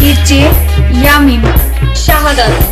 DJ Yamin शहादत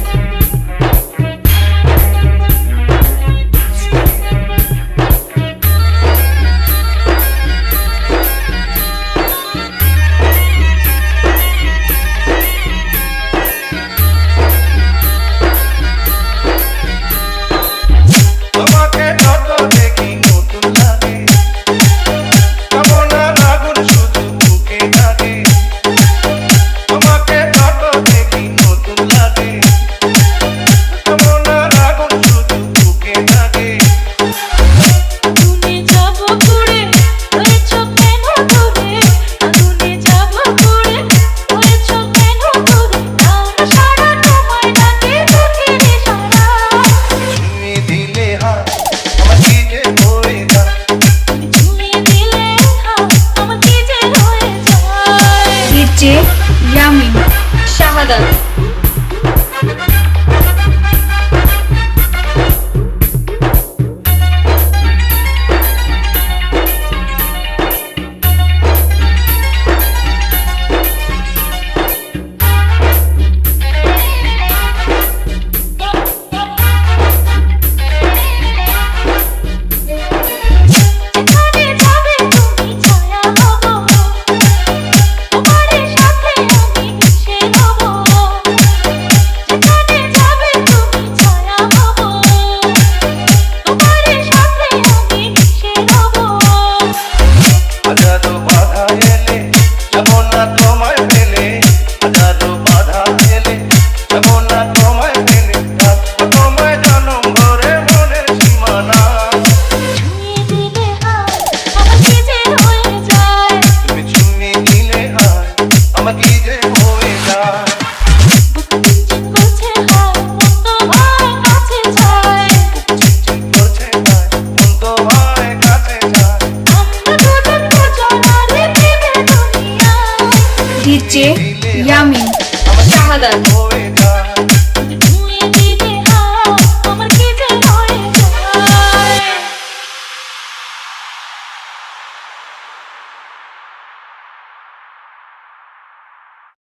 Canada. DJ yummy শাহাদান